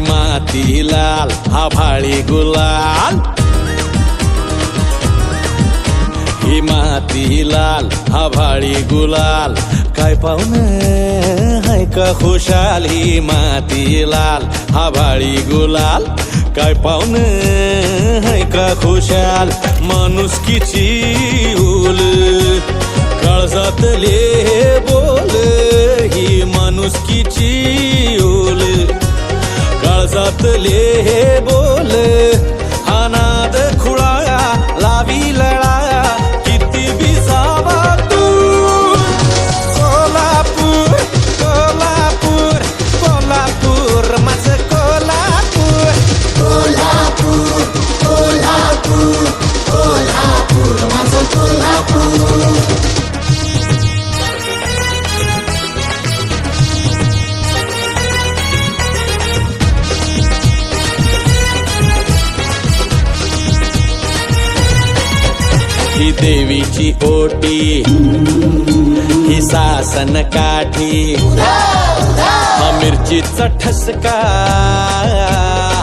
माती लाल हा भाळी गुलाल. ही माती लाल हा भाळी गुलाल. काय पाहुण हाय का खुशाल? ही माती लाल हा भाळी गुलाल. काय पाहुण हाय का खुशाल? माणुसकीची उल काळजातले हे ही देवीची ओटी ही सासन काठी. हा मिरचीचा ठसका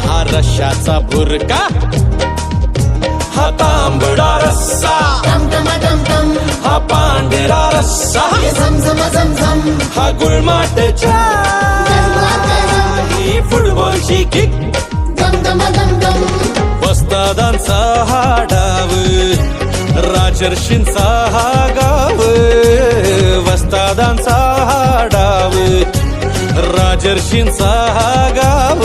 हा रशाचा भुरका हा तांबडा रस्सा हा पांढरा रस्सा हे झम हा फुटबॉलची किक डम डम चर्षींचा हा गाव वस्तादांचा हा डाव राजर्षींचा हा गाव